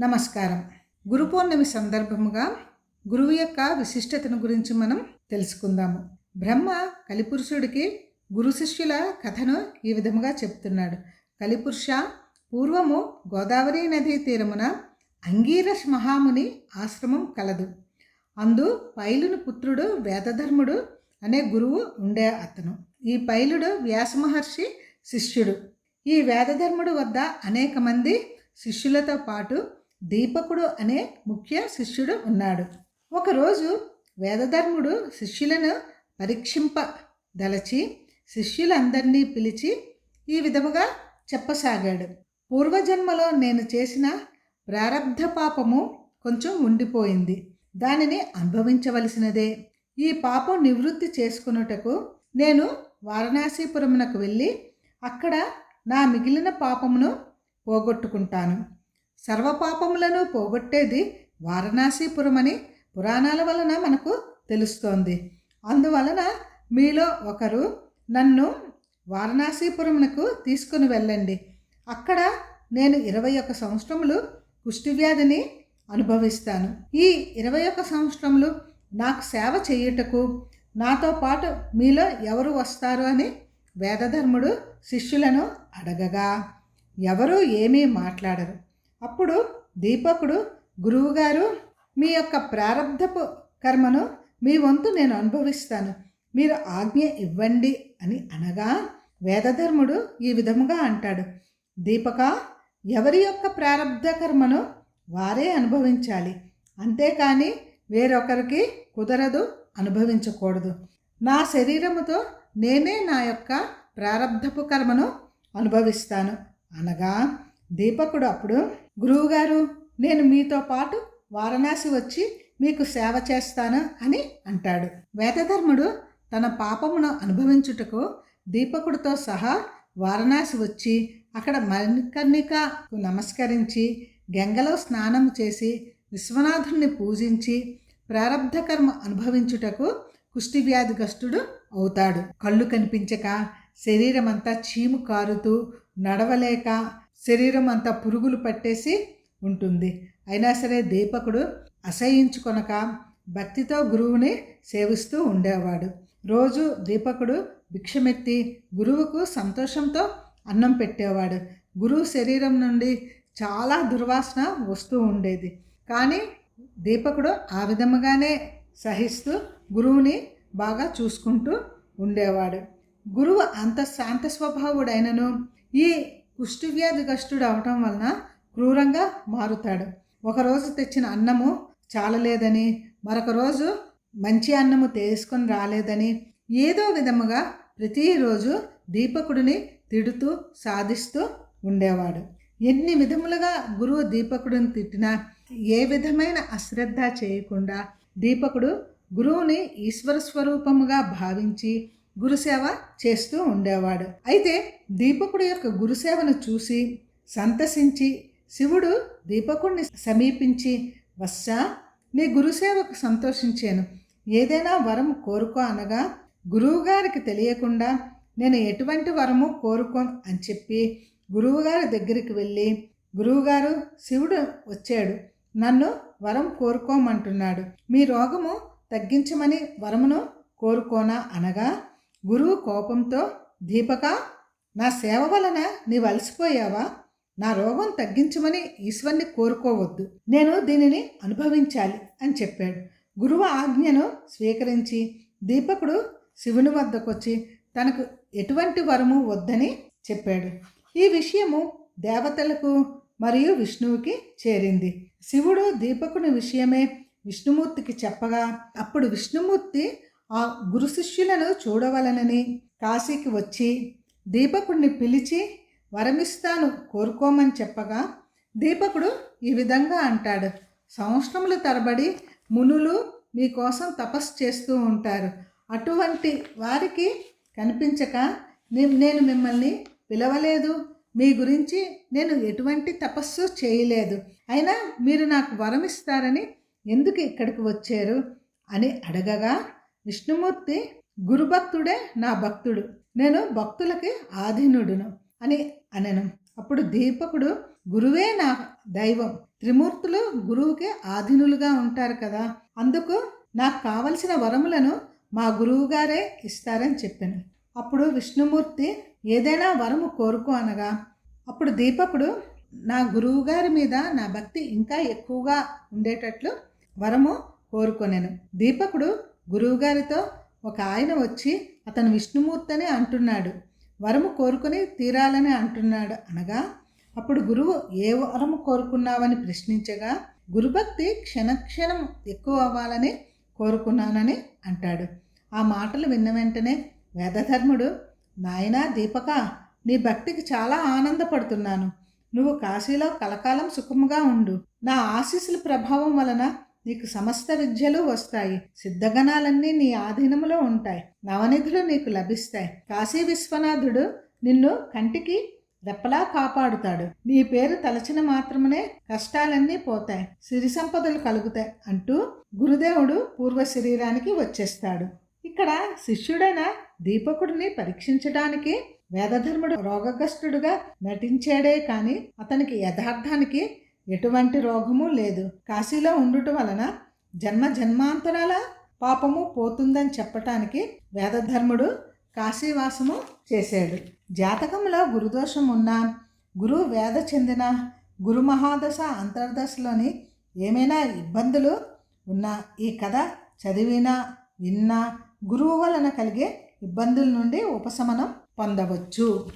నమస్కారం. గురు పౌర్ణమి సందర్భముగా గురువు యొక్క విశిష్టతను గురించి మనం తెలుసుకుందాము. బ్రహ్మ కలిపురుషుడికి గురు శిష్యుల కథను ఈ విధముగా చెప్తున్నాడు. కలిపురుష పూర్వము గోదావరి నదీ తీరమున అంగీరస్ మహాముని ఆశ్రమం కలదు. అందు పైలుని పుత్రుడు వేదధర్ముడు అనే గురువు ఉండే అతను. ఈ పైలుడు వ్యాస మహర్షి శిష్యుడు. ఈ వేదధర్ముడు వద్ద అనేక మంది శిష్యులతో పాటు దీపకుడు అనే ముఖ్య శిష్యుడు ఉన్నాడు. ఒకరోజు వేదధర్ముడు శిష్యులను పరీక్షింపదలచి శిష్యులందరినీ పిలిచి ఈ విధముగా చెప్పసాగాడు. పూర్వజన్మలో నేను చేసిన ప్రారబ్ధ పాపము కొంచెం ఉండిపోయింది. దానిని అనుభవించవలసినదే. ఈ పాపం నివృత్తి చేసుకున్నటకు నేను వారణాసీపురమునకు వెళ్ళి అక్కడ నా మిగిలిన పాపమును పోగొట్టుకుంటాను. సర్వపాపములను పోగొట్టేది వారణాసీపురమని పురాణాల వలన మనకు తెలుస్తోంది. అందువలన మీలో ఒకరు నన్ను వారణాసీపురమునకు తీసుకుని వెళ్ళండి. అక్కడ నేను ఇరవై ఒక సంవత్సరములు కుష్టివ్యాధిని అనుభవిస్తాను. ఈ ఇరవై ఒక సంవత్సరములు నాకు సేవ చేయుటకు నాతో పాటు మీలో ఎవరు వస్తారు అని వేదధర్ముడు శిష్యులను అడగగా ఎవరూ ఏమీ మాట్లాడరు. అప్పుడు దీపకుడు గురువుగారు మీ యొక్క ప్రారంధపు కర్మను మీ వంతు నేను అనుభవిస్తాను. మీరు ఆజ్ఞ ఇవ్వండి అని అనగా వేదధర్ముడు ఈ విధముగా అంటాడు. దీపక ఎవరి యొక్క ప్రారంధ కర్మను వారే అనుభవించాలి. అంతేకాని వేరొకరికి కుదరదు అనుభవించకూడదు. నా శరీరముతో నేనే నా యొక్క ప్రారంధపు కర్మను అనుభవిస్తాను అనగా దీపకుడు అప్పుడు గురువుగారు నేను మీతో పాటు వారణాసి వచ్చి మీకు సేవ చేస్తాను అని అంటాడు. వేదధర్ముడు తన పాపమును అనుభవించుటకు దీపకుడితో సహా వారణాసి వచ్చి అక్కడ మణికర్ణికకు నమస్కరించి గంగలో స్నానం చేసి విశ్వనాథుణ్ణి పూజించి ప్రారబ్ధ కర్మ అనుభవించుటకు కుష్టివ్యాధిగ్రస్తుడు అవుతాడు. కళ్ళు కనిపించక శరీరమంతా చీము కారుతూ నడవలేక శరీరం అంతా పురుగులు పట్టేసి ఉంటుంది. అయినా సరే దీపకుడు అసహించుకొనక భక్తితో గురువుని సేవిస్తూ ఉండేవాడు. రోజు దీపకుడు భిక్షమెత్తి గురువుకు సంతోషంతో అన్నం పెట్టేవాడు. గురువు శరీరం నుండి చాలా దుర్వాసన వస్తూ ఉండేది. కానీ దీపకుడు ఆ విధముగానే సహిస్తూ గురువుని బాగా చూసుకుంటూ ఉండేవాడు. గురువు అంత శాంత స్వభావుడైనను ఈ కుష్ఠవ్యాధిగ్రస్తుడు అవటం వలన క్రూరంగా మారుతాడు. ఒకరోజు తెచ్చిన అన్నము చాలలేదని మరొక రోజు మంచి అన్నము తీసుకొని రాలేదని ఏదో విధముగా ప్రతిరోజు దీపకుడిని తిడుతూ సాధిస్తూ ఉండేవాడు. ఎన్ని విధములుగా గురువు దీపకుడిని తిట్టినా ఏ విధమైన అశ్రద్ధ చేయకుండా దీపకుడు గురువుని ఈశ్వర స్వరూపముగా భావించి గురుసేవ చేస్తూ ఉండేవాడు. అయితే దీపకుడు యొక్క గురుసేవను చూసి సంతసించి శివుడు దీపకుడిని సమీపించి వస్సా నీ గురుసేవకు సంతోషించాను. ఏదైనా వరం కోరుకో అనగా గురువుగారికి తెలియకుండా నేను ఎటువంటి వరము కోరుకోను అని చెప్పి గురువుగారి దగ్గరికి వెళ్ళి గురువుగారు శివుడు వచ్చాడు. నన్ను వరం కోరుకోమంటున్నాడు. మీ రోగము తగ్గించమని వరమును కోరుకోనా అనగా గురువు కోపంతో దీపక నా సేవ వలన నీవు అలసిపోయావా? నా రోగం తగ్గించమని ఈశ్వర్ని కోరుకోవద్దు. నేను దీనిని అనుభవించాలి అని చెప్పాడు. గురువు ఆజ్ఞను స్వీకరించి దీపకుడు శివుని వద్దకొచ్చి తనకు ఎటువంటి వరము వద్దని చెప్పాడు. ఈ విషయము దేవతలకు మరియు విష్ణువుకి చేరింది. శివుడు దీపకుని విషయమే విష్ణుమూర్తికి చెప్పగా అప్పుడు విష్ణుమూర్తి ఆ గురు శిష్యులను చూడవలనని కాశీకి వచ్చి దీపకుడిని పిలిచి వరమిస్తాను కోరుకోమని చెప్పగా దీపకుడు ఈ విధంగా అంటాడు. సంవత్సరముల తరబడి మునులు మీకోసం తపస్సు చేస్తూ ఉంటారు. అటువంటి వారికి కనిపించక నేను మిమ్మల్ని పిలవలేదు. మీ గురించి నేను ఎటువంటి తపస్సు చేయలేదు. అయినా మీరు నాకు వరం ఇస్తారని ఎందుకు ఇక్కడికి వచ్చారు? అని అడగగా విష్ణుమూర్తి గురుభక్తుడే నా భక్తుడు. నేను భక్తులకి ఆధీనుడును అని అనను. అప్పుడు దీపకుడు గురువే నా దైవం. త్రిమూర్తులు గురువుకి ఆధీనులుగా ఉంటారు కదా. అందుకు నాకు కావలసిన వరములను మా గురువుగారే ఇస్తారని చెప్పాను. అప్పుడు విష్ణుమూర్తి ఏదైనా వరము కోరుకో అనగా. అప్పుడు దీపకుడు నా గురువుగారి మీద నా భక్తి ఇంకా ఎక్కువగా ఉండేటట్లు వరము కోరుకొనెను. దీపకుడు గురువుగారితో ఒక ఆయన వచ్చి అతను విష్ణుమూర్తి అని అంటున్నాడు. వరము కోరుకుని తీరాలని అంటున్నాడు అనగా అప్పుడు గురువు ఏ వరము కోరుకున్నావని ప్రశ్నించగా గురుభక్తి క్షణక్షణం ఎక్కువ అవ్వాలని కోరుకున్నానని అంటాడు. ఆ మాటలు విన్న వెంటనే వేదధర్ముడు నాయనా దీపక నీ భక్తికి చాలా ఆనందపడుతున్నాను. నువ్వు కాశీలో కలకాలం సుఖముగా ఉండు. నా ఆశీస్సుల ప్రభావం వలన నీకు సమస్త విద్యలు వస్తాయి. సిద్ధగణాలన్నీ నీ ఆధీనములో ఉంటాయి. నవనిధులు నీకు లభిస్తాయి. కాశీ విశ్వనాథుడు నిన్ను కంటికి రెప్పలా కాపాడుతాడు. నీ పేరు తలచిన మాత్రమే కష్టాలన్నీ పోతాయి. సిరి సంపదలు కలుగుతాయి అంటూ గురుదేవుడు పూర్వ శరీరానికి వచ్చేస్తాడు. ఇక్కడ శిష్యుడైన దీపకుడిని పరీక్షించడానికి వేదధర్ముడు రోగగ్రస్తుడుగా నటించాడే కానీ అతనికి యథార్థానికి ఎటువంటి రోగము లేదు. కాశీలో ఉండుట వలన జన్మ జన్మాంతరాల పాపము పోతుందని చెప్పటానికి వేదధర్ముడు కాశీవాసము చేశాడు. జాతకంలో గురుదోషం ఉన్న గురువు వేద చెందిన గురు మహాదశ అంతర్దశలోని ఏమైనా ఇబ్బందులు ఉన్నా ఈ కథ చదివినా విన్నా గురువు వలన కలిగే ఇబ్బందుల నుండి ఉపశమనం పొందవచ్చు.